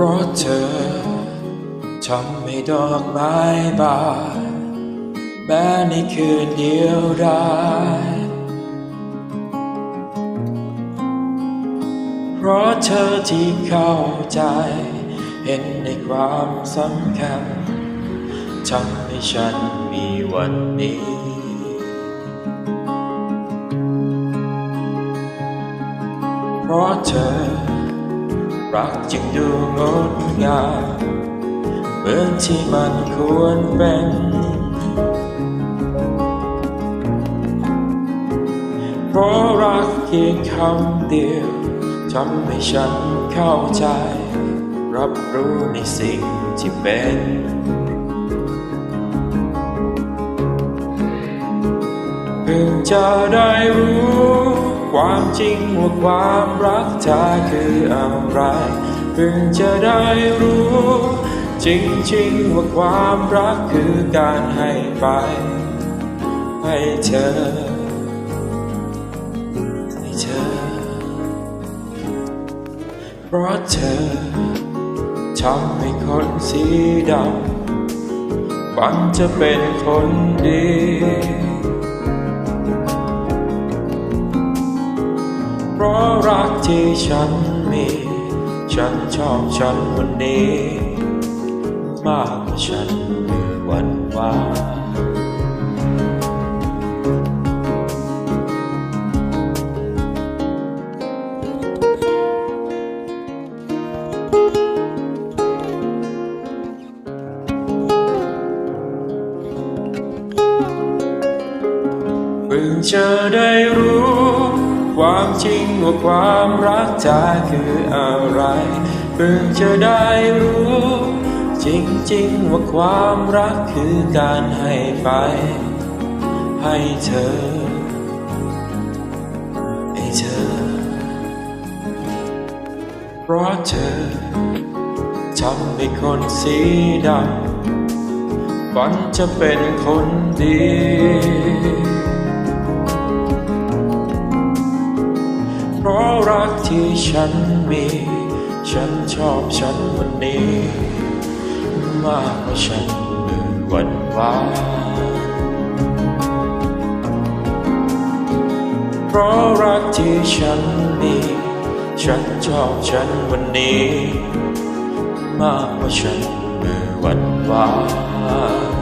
รถเธอทำให้ดอกไม้บานแม้ในคืนเดียวดายเพราะเธอที่เข้าใจ เห็นในความสำคัญทำให้ฉันมีวันนี้เพราะเธอ รักจึงดูงดงามเหมือนที่มันควรเป็น เพราะรักเพียงคำเดียวทำให้ฉันเข้าใจ รับรู้ในสิ่งที่เป็นเพิ่งจะได้รู้ ความจริงว่าความรักเธอคืออะไรเพิ่งจะได้รู้ จริงๆว่าความรักคือการให้ไป ให้เธอ ให้เธอ เพราะเธอทำให้คนสีดำฝันจะเป็นคนดี ที่ฉันมี ฉันชอบฉันวันนี้ มากกว่าฉันเมื่อวันวานเพิ่งจะได้รู้ ความจริงว่าความรักเธอคืออะไรเพิ่งจะได้รู้ จริงๆว่าความรักคือการให้ไป ให้เธอ ให้เธอ เพราะเธอทำให้คนสีดำฝันจะเป็นคนดี เพราะรักที่ฉันมี ฉันชอบฉันวันนี้ มากกว่าฉันเมื่อวันวานเพราะรักที่ฉันมี ฉันชอบฉันวันนี้ มากกว่าฉันเมื่อวันวาน